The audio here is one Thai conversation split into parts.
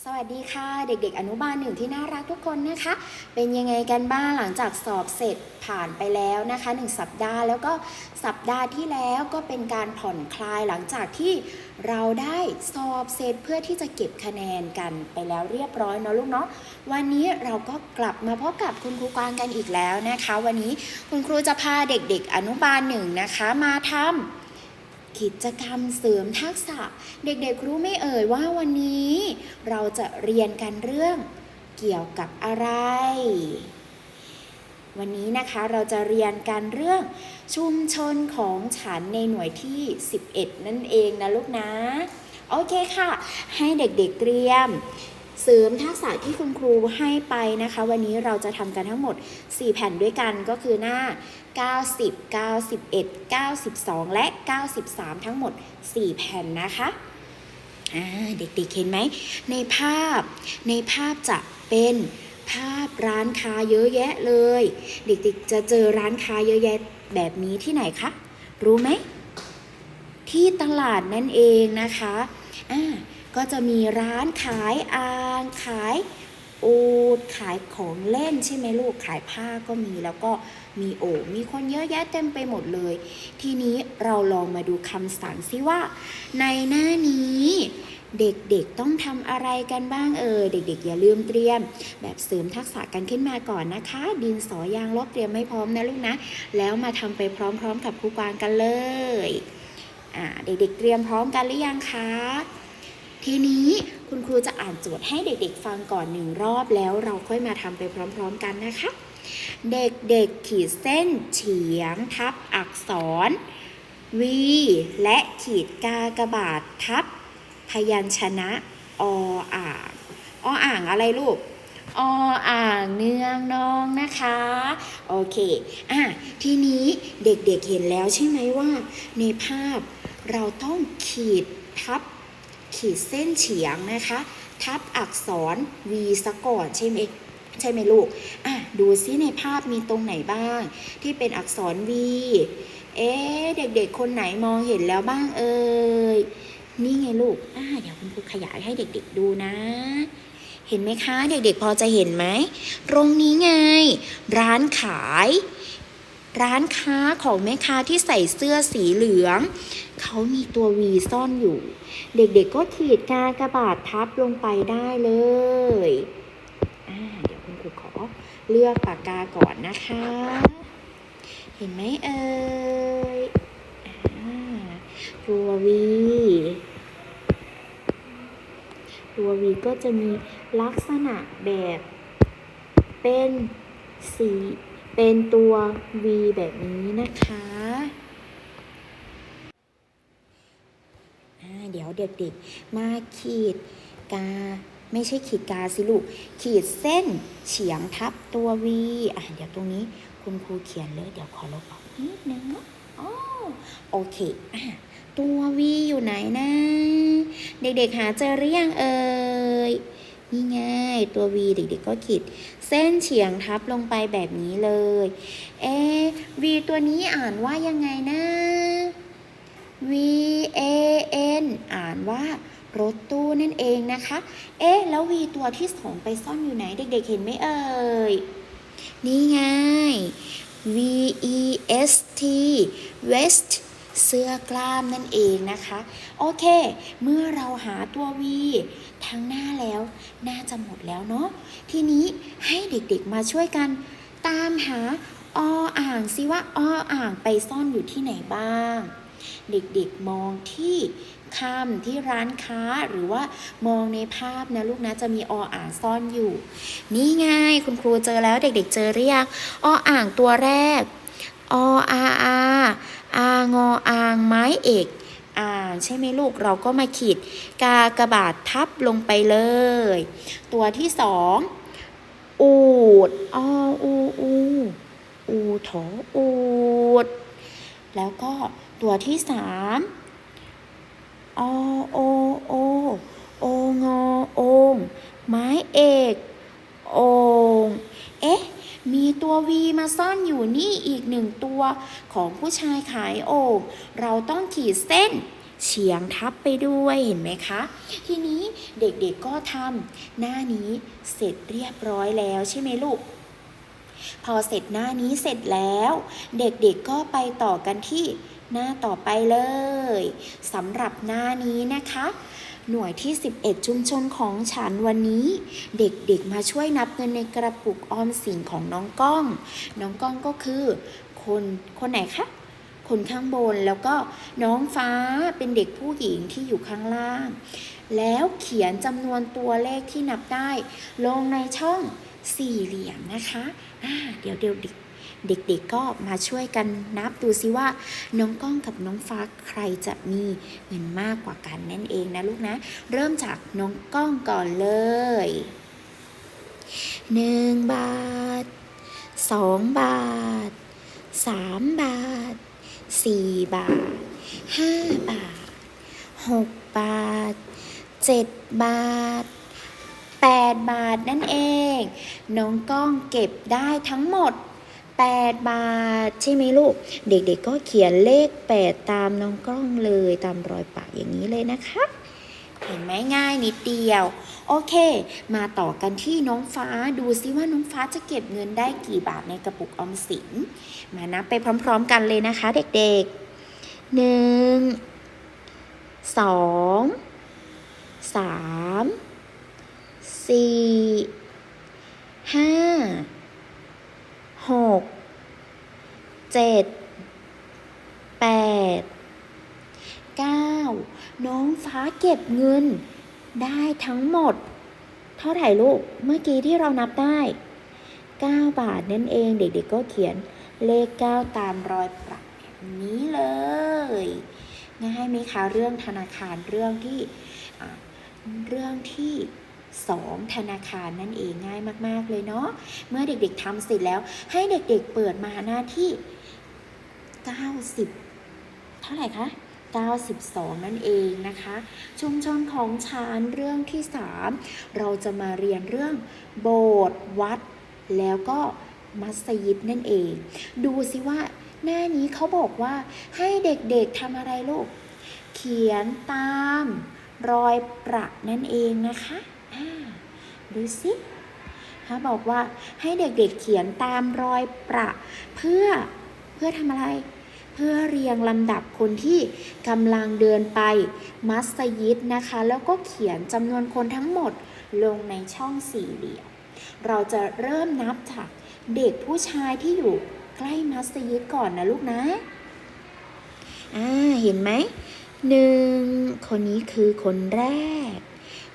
สวัสดีค่ะ เด็กๆ อนุบาลหนึ่งที่น่ารักทุกคนนะคะ เป็นยังไงกันบ้างหลังจากสอบเสร็จผ่านไปแล้วนะคะหนึ่งสัปดาห์แล้วก็สัปดาห์ที่แล้วก็เป็นการผ่อนคลายหลังจากที่เราได้สอบเสร็จเพื่อที่จะเก็บคะแนนกันไปแล้วเรียบร้อยเนาะลูกเนาะวันนี้เราก็กลับมาพบกับคุณครูกวางกันอีกแล้วนะคะ วันนี้คุณครูจะพาเด็กๆ อนุบาลหนึ่งนะคะมาทำ กิจกรรมเสริมทักษะ เด็กๆรู้ไม่เอ่ยว่าวันนี้ เราจะเรียนกันเรื่องเกี่ยวกับอะไร วันนี้นะคะเราจะเรียนกันเรื่องชุมชนของฉันในหน่วยที่ 11 นั่นเองนะลูกนะ โอเคค่ะ ให้เด็กๆเตรียม เสริมทักษะที่คุณครูให้ไปนะคะ วันนี้เราจะทำกันทั้งหมด 4 แผ่นด้วยกันก็คือหน้า 90 91 92 และ 93 ทั้งหมด 4 แผ่นนะคะเด็กๆเห็นไหม ในภาพในภาพจะเป็นภาพร้านค้าเยอะแยะเลย เด็กๆจะเจอร้านค้าเยอะแยะแบบนี้ที่ไหนคะ รู้ไหม ที่ตลาดนั่นเองนะคะอ่า ก็จะมีร้านขายอ่างขายอูดขายของเล่นใช่ไหมลูกขายผ้าก็มีแล้วก็มีโอ่งมีคนเยอะแยะเต็มไปหมดเลย ทีนี้เราลองมาดูคำสั่งซิว่า ในหน้านี้ เด็กๆต้องทำอะไรกันบ้างเออเด็ก ๆ อย่าลืมเตรียม แบบเสริมทักษะกันขึ้นมาก่อนนะคะ ดินสอยางลบเตรียมไม่พร้อมนะลูกนะ แล้วมาทำไปพร้อมๆ กับครูกวางกันเลยอ่าเด็กๆเตรียมพร้อมกันหรือยังคะ ทีนี้คุณครูจะอ่านโจทย์ให้เด็กๆ ฟังก่อนหนึ่งรอบแล้วเราค่อยมาทำไปพร้อมๆกันนะคะ เด็กๆขีดเส้นเฉียงทับอักษร V และขีดกากบาททับ พยัญชนะออ่างออ่างอะไรลูกออ่างเนืองนองนะคะ โอเค อะ ทีนี้เด็กๆเห็นแล้วใช่ไหมว่า ในภาพเราต้องขีดทับ ขีดเส้นเฉียงนะคะ ทับอักษร V ซะก่อนใช่ไหมใช่ไหมลูก อะ ดูซิในภาพมีตรงไหนบ้าง ที่เป็นอักษร V เอ๊ะเด็กๆ คนไหนมองเห็นแล้วบ้างเอ่ย นี่ไงลูก อ่าเดี๋ยวคุณครูขยายให้เด็กๆดูนะ เห็นไหมคะ เด็กๆ พอจะเห็นไหม ตรงนี้ไง ร้านขาย ร้านค้าของแม่ค้าที่ใส่เสื้อสีเหลือง เขามีตัว V ซ่อนอยู่ เด็กๆก็ขีดกากระบาททับลงไปได้เลยเดี๋ยวคุณครูขอเลือกปากกาก่อนนะคะ เห็นไหมเอ่ยตัว V ตัว V ก็จะมีลักษณะแบบเป็นสี เป็นตัว V แบบนี้นะคะ เดี๋ยวเด็กๆ มาขีดกาไม่ใช่ขีดกาสิลูก ขีดเส้นเฉียงทับตัว V อะเดี๋ยวตรงนี้คุณครูเขียนเลย เดี๋ยวขอลบออกนิดนึงอ๋อโอเคอะตัว V อยู่ไหนนะ เด็กๆ หาเจอหรือยังเอ่ย นี่ไงตัว V เด็กๆก็ขีด เส้นเฉียงทับลงไปแบบนี้เลย เอ V ตัวนี้อ่านว่ายังไงนะ V A N อ่านว่ารถตู้นั่นเองนะคะ เอ๊ะ แล้ว V ตัวที่สองไปซ่อนอยู่ไหนเด็กๆเห็นไหมเอ่ย นี่ไง V E S T West เสื้อกล้ามนั่นเองนะคะ โอเค เมื่อเราหาตัว V ทั้งหน้าแล้ว น่าจะหมดแล้วเนาะทีนี้ให้เด็กๆมาช่วยกัน ตามหาออ่างสิว่าออ่างไปซ่อนอยู่ที่ไหนบ้าง เด็กๆมองที่คำที่ร้านค้าหรือว่ามองในภาพนะลูกนะจะมีออ่างซ่อนอยู่ นี่ไงคุณครูเจอแล้วเด็กๆเจอหรือยังออ่างตัวแรกออาอา อางออางไม้เอกอ่าใช่ไหมลูกเราก็มาขีดกากระบาททับลงไปเลย ตัวที่สองอูดออูอูอูถออูด แล้วก็ตัวที่สามอโอโอโองอองไม้เอก ตัว V มาซ่อนอยู่นี่อีกหนึ่งตัวของผู้ชายขายโอ่งเราต้องขีดเส้นเฉียงทับไปด้วยเห็นไหมคะ ทีนี้เด็กๆก็ทำหน้านี้เสร็จเรียบร้อยแล้วใช่ไหมลูก พอเสร็จหน้านี้เสร็จแล้ว เด็กๆก็ไปต่อกันที่หน้าต่อไปเลยสำหรับหน้านี้นะคะ หน่วยที่ 11 ชุมชนของฉันวันนี้ เด็กๆมาช่วยนับเงินในกระปุกออมสินของน้องก้อง น้องก้องก็คือ คนคนไหนคะคนข้างบนแล้วก็น้องฟ้าเป็นเด็กผู้หญิงที่อยู่ข้างล่าง แล้วเขียนจำนวนตัวเลขที่นับได้ ลงในช่องสี่เหลี่ยมนะคะอ่าเดี๋ยวเดี๋ยว เด็กๆก็มาช่วยกันนับดูซิว่า น้องก้องกับน้องฟ้าใครจะมีเงินมากกว่ากันนั่นเองนะลูกนะ เริ่มจากน้องก้องก่อนเลยหนึ่งบาทสองบาทสามบาทสี่บาทห้าบาทหกบาทเจ็ดบาทแปดบาทนั่นเอง น้องก้องเก็บได้ทั้งหมด 8 บาท ใช่ไหมลูก เด็กๆก็เขียนเลข 8 ตามน้องกล้องเลยตามรอยปากอย่างนี้เลยนะคะ เห็นไหมง่ายนิดเดียว โอเค มาต่อกันที่น้องฟ้าดูซิว่าน้องฟ้าจะเก็บเงินได้กี่บาทในกระปุกออมสิน มานับไปพร้อม ๆ กันเลยนะคะ เด็กๆหนึ่งสองสามสี่ห้า หกเจ็ดแปดเก้าน้องฟ้าเก็บเงิน ได้ทั้งหมด เท่าไหร่ลูก เมื่อกี้ที่เรานับได้ 9 บาทนั่นเองเด็กๆก็เขียนเลข 9 ตามรอยปรับแบบนี้เลย ง่ายไหมคะเรื่องธนาคารเรื่องที่เรื่องที่ 2 ธนาคารนั่นเองง่ายมาก ๆ เลยเนาะเมื่อเด็กๆทำเสร็จแล้ว ให้เด็กๆเปิดมาหน้าที่ 90 เท่าไหร่คะ92 นั่นเองนะคะ ชุมชนของชานเรื่องที่ 3 เราจะมาเรียนเรื่องโบสถ์วัด แล้วก็มัสยิดนั่นเอง ดูสิว่าหน้านี้เขาบอกว่าให้เด็กๆทำอะไรลูก เขียนตามรอยประนั่นเองนะคะ ดูสิเขาบอกว่าให้เด็กๆเขียนตามรอยประเพื่อเพื่อทำอะไร เพื่อเรียงลำดับคนที่กำลังเดินไปมัสยิดนะคะ แล้วก็เขียนจำนวนคนทั้งหมดลงในช่องสี่เหลี่ยมเราจะเริ่มนับจากเด็กผู้ชายที่อยู่ใกล้มัสยิดก่อนนะลูกนะอ่าเห็นไหมหนึ่งคนนี้คือคนแรก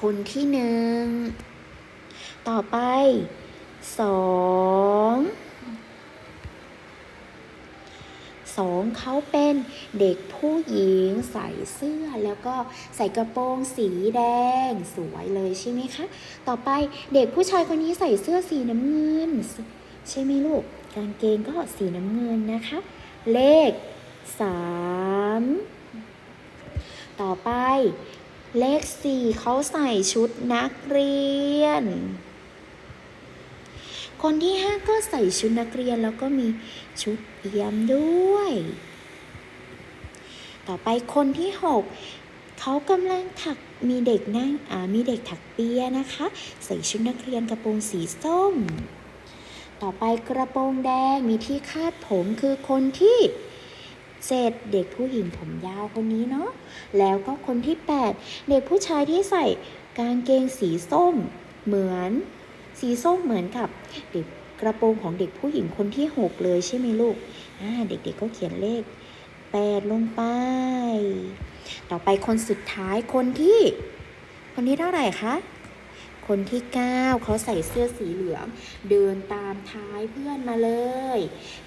คนที่หนึ่ง ต่อไปสองสองเขาเป็นเด็กผู้หญิงใส่เสื้อแล้วก็ใส่กระโปรงสีแดงสวยเลยใช่ไหมคะ ต่อไปเด็กผู้ชายคนนี้ใส่เสื้อสีน้ำเงิน ใช่ไหมลูก กางเกงก็สีน้ำเงินนะคะ เลขสามต่อไป เลขสี่เขาใส่ชุดนักเรียน คนที่ห้าก็ใส่ชุดนักเรียนแล้วก็มีชุดเอี่ยมด้วย ต่อไปคนที่หกเขากำลังถักมีเด็กนั่งอ่ามีเด็กถักเปียนะคะ ใส่ชุดนักเรียนกระโปรงสีส้ม ต่อไปกระโปรงแดงมีที่คาดผมคือคนที่ เจ็ดเด็กผู้หญิงผมยาวคนนี้เนาะแล้วก็คนที่ 8 เด็กผู้ชายที่ใส่กางเกงสีส้ม เหมือนสีส้มเหมือนกับเด็กกระโปรงของเด็กผู้หญิงคนที่ 6 เลยใช่ไหมลูกอ่าเด็กๆก็เขียนเลข 8 ลงไป ต่อไปคนสุดท้ายคนที่ คนที่เท่าไหร่คะ คนที่ 9 เขาใส่เสื้อสีเหลือง เดินตามท้ายเพื่อนมาเลย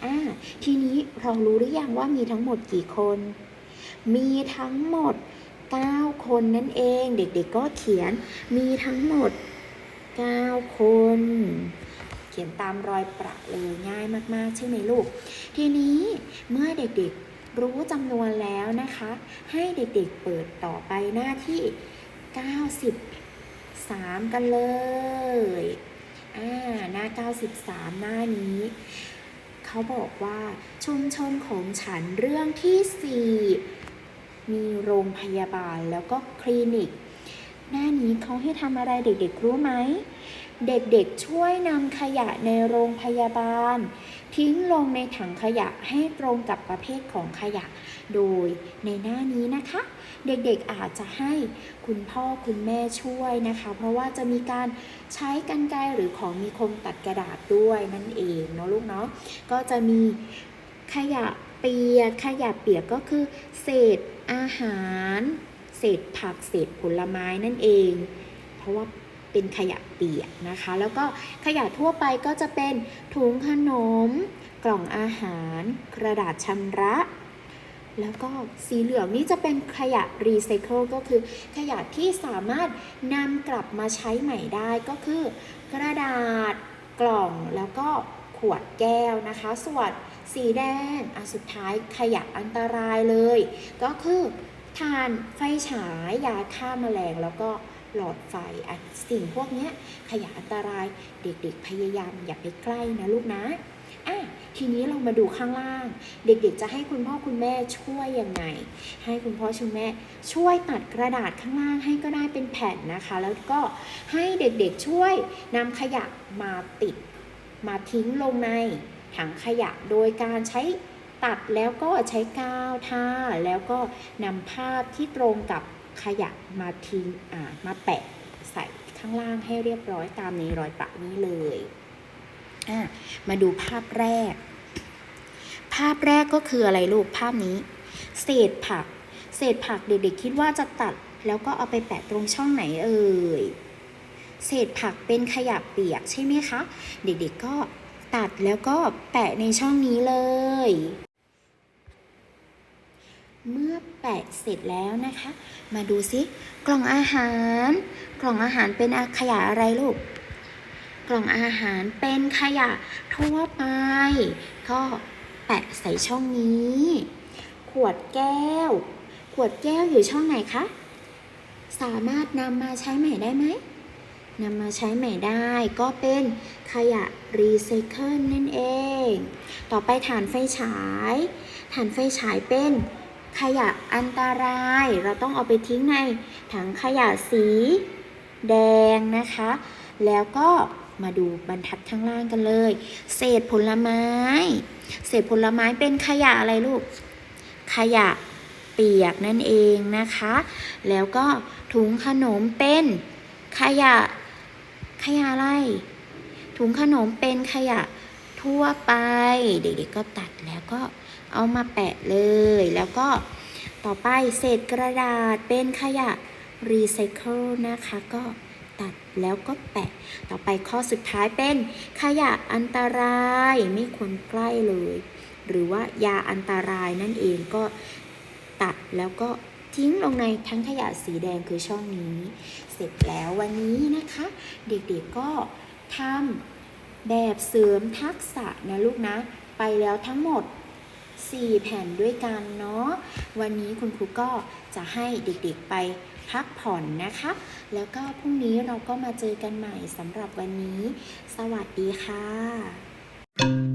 อ่าทีนี้เรารู้หรือยังว่ามีทั้งหมดกี่คน มีทั้งหมด 9 คนนั่นเอง เด็กๆก็เขียนมีทั้งหมด 9 คนเขียนตามรอยประเลยง่ายมาก ๆ ใช่ไหมลูก ทีนี้เมื่อเด็กๆรู้จำนวนแล้วนะคะ ให้เด็กๆเปิดต่อไปหน้าที่ 3 กันเลยอ่าหน้า 93 หน้านี้ เขาบอกว่าชุมชนของฉันเรื่องที่ 4 มีโรงพยาบาลแล้วก็คลินิก หน้านี้เขาให้ทำอะไรเด็กๆรู้ไหม เด็กๆช่วยนำขยะในโรงพยาบาล ทิ้งลงในถังขยะให้ตรงกับประเภทของขยะ โดยในหน้านี้นะคะ เด็กๆอาจจะให้คุณพ่อคุณแม่ช่วยนะคะ เพราะว่าจะมีการใช้กรรไกรหรือของมีคมตัดกระดาษด้วยนั่นเองเนาะลูกเนาะก็จะมีขยะเปียกขยะเปียกก็คือ เศษอาหาร เศษผักเศษผลไม้นั่นเอง เพราะว่า เป็นขยะเปียกนะคะ แล้วก็ขยะทั่วไปก็จะเป็นถุงขนม กล่องอาหาร กระดาษชำระ แล้วก็สีเหลืองนี่จะเป็นขยะรีไซเคิลก็คือ ขยะที่สามารถนำกลับมาใช้ใหม่ได้ก็คือ กระดาษกล่องแล้วก็ขวดแก้วนะคะ ส่วนสีแดงอันสุดท้ายขยะอันตรายเลย ก็คือทานไฟฉายยาฆ่าแมลงแล้วก็ หลอดไฟสิ่งพวกนี้ขยะอันตรายเด็กๆพยายามอย่าไปใกล้นะลูกนะอะทีนี้เรามาดูข้างล่าง เด็กๆจะให้คุณพ่อคุณแม่ช่วยยังไง ให้คุณพ่อคุณแม่ช่วยตัดกระดาษข้างล่างให้ก็ได้เป็นแผ่นนะคะ แล้วก็ให้เด็กๆช่วยนำขยะมาติด มาทิ้งลงในถังขยะโดยการใช้ตัดแล้วก็ใช้กาวทาแล้วก็นำภาพที่ตรงกับ ขยะมาทิ้งอ่ามาแปะใส่ข้างล่างให้เรียบร้อยตามในรอยปะนี้เลยอะมาดูภาพแรก ภาพแรกก็คืออะไรลูกภาพนี้ เศษผัก เศษผักเด็กๆคิดว่าจะตัดแล้วก็เอาไปแปะตรงช่องไหนเอ่ย เศษผักเป็นขยะเปียกใช่ไหมคะ เด็กๆก็ตัดแล้วก็แปะในช่องนี้เลย เมื่อแปะเสร็จแล้วนะคะ มาดูซิ กล่องอาหาร กล่องอาหารเป็นขยะอะไรลูก กล่องอาหารเป็นขยะทั่วไป ก็แปะใส่ช่องนี้ ขวดแก้ว ขวดแก้วอยู่ช่องไหนคะ สามารถนำมาใช้ใหม่ได้ไหมนำมาใช้ใหม่ได้ก็เป็นขยะรีไซเคิลนั่นเอง ต่อไปฐานไฟฉาย ฐานไฟฉายเป็น ขยะอันตราย เราต้องเอาไปทิ้งในถังขยะสีแดงนะคะ แล้วก็มาดูบรรทัดข้างล่างกันเลย เศษผลไม้ เศษผลไม้เป็นขยะอะไรลูก ขยะเปียกนั่นเองนะคะ แล้วก็ถุงขนมเป็นขยะขยะอะไร ถุงขนมเป็นขยะ ทั่วไป เด็กๆก็ตัดแล้วก็เอามาแปะเลย แล้วก็ต่อไปเศษกระดาษเป็นขยะรีไซเคิลนะคะก็ตัดแล้วก็แปะ ต่อไปข้อสุดท้ายเป็นขยะอันตรายไม่ควรใกล้เลย หรือว่ายาอันตรายนั่นเองก็ตัดแล้วก็ทิ้งลงในทั้งขยะสีแดงคือช่องนี้ เสร็จแล้ววันนี้นะคะ เด็กๆก็ทำ แบบเสริมทักษะนะลูกนะ ไปแล้วทั้งหมด 4 แผ่นด้วยกันเนาะวันนี้คุณครูก็จะให้เด็กๆไปพักผ่อนนะคะ แล้วก็พรุ่งนี้เราก็มาเจอกันใหม่สำหรับวันนี้ สวัสดีค่ะ